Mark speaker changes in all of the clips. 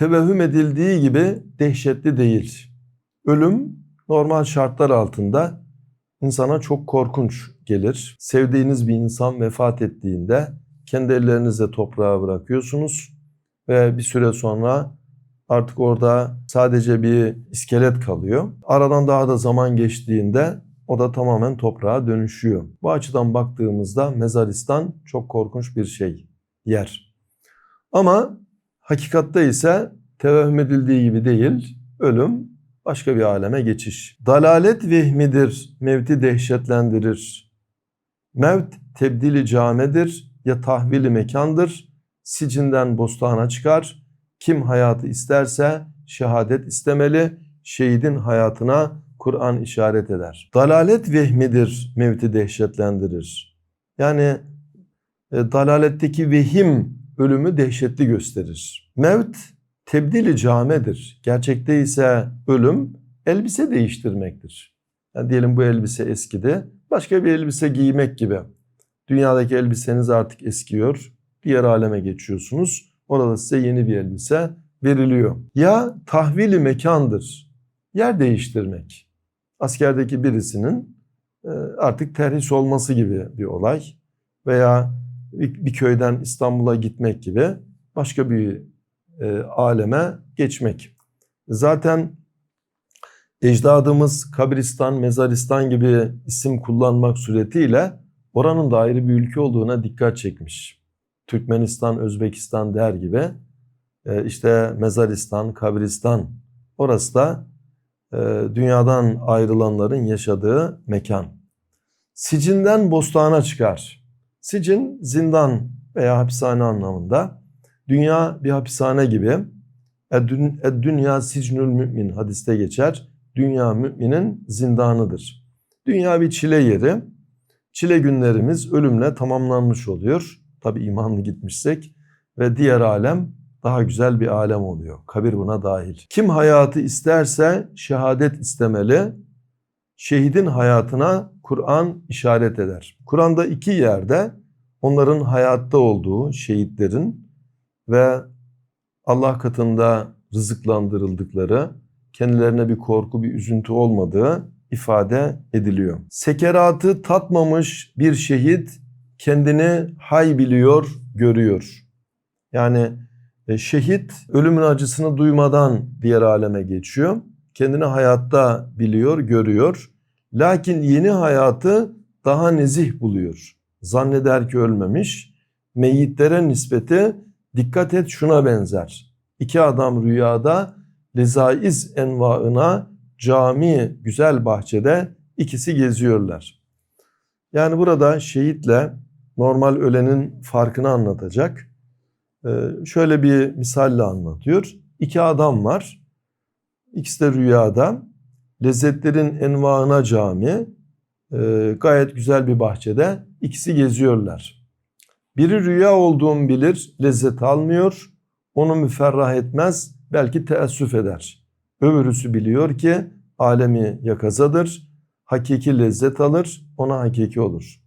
Speaker 1: tevehhüm edildiği gibi dehşetli değil. Ölüm normal şartlar altında insana çok korkunç gelir. Sevdiğiniz bir insan vefat ettiğinde kendi ellerinizle toprağa bırakıyorsunuz ve bir süre sonra artık orada sadece bir iskelet kalıyor. Aradan daha da zaman geçtiğinde o da tamamen toprağa dönüşüyor. Bu açıdan baktığımızda mezaristan çok korkunç bir şey, yer. Ama hakikatte ise tevehhüm edildiği gibi değil, ölüm başka bir aleme geçiş. Dalalet vehmidir, mevti dehşetlendirir. Mevt tebdili camedir ya tahvili mekandır. Sicinden bostana çıkar. Kim hayatı isterse şehadet istemeli. Şehidin hayatına Kur'an işaret eder. Dalalet vehmidir, mevti dehşetlendirir. Yani e, dalaletteki vehim ölümü dehşetli gösterir. Mevt tebdili camedir. Gerçekte ise ölüm elbise değiştirmektir. Yani diyelim bu elbise eskidi. Başka bir elbise giymek gibi. Dünyadaki elbiseniz artık eskiyor. Diğer aleme geçiyorsunuz. Orada size yeni bir elbise veriliyor. Ya tahvili mekandır. Yer değiştirmek. Askerdeki birisinin e, artık terhis olması gibi bir olay. Veya bir köyden İstanbul'a gitmek gibi başka bir e, aleme geçmek. Zaten ecdadımız kabristan, mezaristan gibi isim kullanmak suretiyle oranın da ayrı bir ülke olduğuna dikkat çekmiş. Türkmenistan, Özbekistan der gibi e, işte mezaristan, kabristan orası da e, dünyadan ayrılanların yaşadığı mekan. Sicinden bostana çıkar. Sicin zindan veya hapishane anlamında. Dünya bir hapishane gibi. Dünya sicnül mümin hadiste geçer. Dünya müminin zindanıdır. Dünya bir çile yeri. Çile günlerimiz ölümle tamamlanmış oluyor. Tabi imanlı gitmişsek ve diğer alem daha güzel bir alem oluyor. Kabir buna dahil. Kim hayatı isterse şehadet istemeli. Şehidin hayatına Kur'an işaret eder. Kur'an'da iki yerde onların hayatta olduğu şehitlerin ve Allah katında rızıklandırıldıkları, kendilerine bir korku, bir üzüntü olmadığı ifade ediliyor. Sekeratı tatmamış bir şehit kendini hay biliyor, görüyor. Yani e, şehit ölümün acısını duymadan diğer aleme geçiyor. Kendini hayatta biliyor, görüyor. Lakin yeni hayatı daha nezih buluyor. Zanneder ki ölmemiş. Meyitlere nispeti dikkat et şuna benzer. İki adam rüyada lezaiz envaına cami güzel bahçede ikisi geziyorlar. Yani burada şehitle normal ölenin farkını anlatacak. Ee, şöyle bir misalle anlatıyor. İki adam var. İkisi de rüyada. Lezzetlerin envaına cami. E, gayet güzel bir bahçede. ikisi geziyorlar. Biri rüya olduğunu bilir, lezzet almıyor. Onu müferrah etmez, belki teessüf eder. Öbürüsü biliyor ki alemi yakazadır. Hakiki lezzet alır, ona hakiki olur.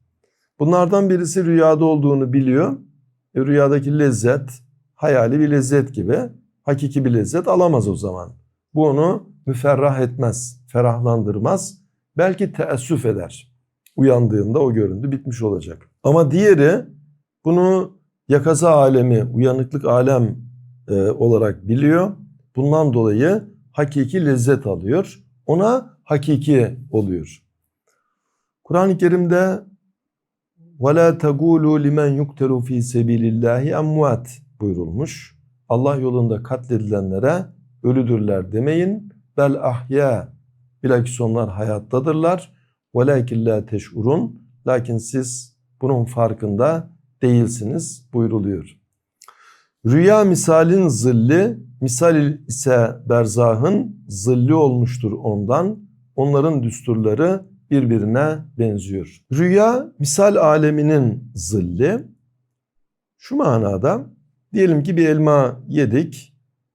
Speaker 1: Bunlardan birisi rüyada olduğunu biliyor. E, rüyadaki lezzet hayali bir lezzet gibi. Hakiki bir lezzet alamaz o zaman. Bu onu müferrah etmez, ferahlandırmaz. Belki teessüf eder. Uyandığında o görüntü bitmiş olacak. Ama diğeri bunu yakaza alemi, uyanıklık alem e, olarak biliyor. Bundan dolayı hakiki lezzet alıyor. Ona hakiki oluyor. Kur'an-ı Kerim'de وَلَا تَقُولُوا لِمَنْ يُقْتَلُ ف۪ي سَب۪يلِ اللّٰهِ اَمْوَاتٍ buyurulmuş. Allah yolunda katledilenlere ölüdürler demeyin. Bel ahya bilakis onlar hayattadırlar. Velakin la teş'urun lakin siz bunun farkında değilsiniz buyruluyor. Rüya misalin zilli, misal ise berzahın zilli olmuştur ondan. Onların düsturları birbirine benziyor. Rüya misal aleminin zilli. Şu manada diyelim ki bir elma yedik.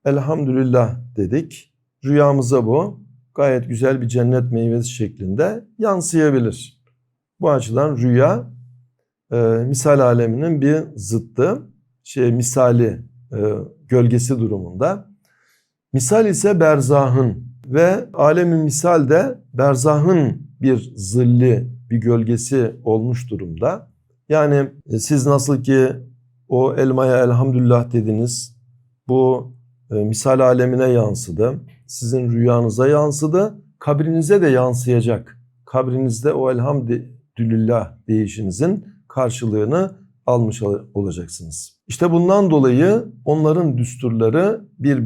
Speaker 1: Elhamdülillah dedik. Rüyamıza bu gayet güzel bir cennet meyvesi şeklinde yansıyabilir. Bu açıdan rüya e, misal aleminin bir zıttı, şey misali, e, gölgesi durumunda. Misal ise berzahın ve alemi misal de berzahın bir zilli, bir gölgesi olmuş durumda. Yani e, siz nasıl ki o elmaya elhamdülillah dediniz, bu misal alemine yansıdı, sizin rüyanıza yansıdı, kabrinize de yansıyacak. Kabrinizde o elhamdülillah deyişinizin karşılığını almış ol- olacaksınız. İşte bundan dolayı onların düsturları birbirine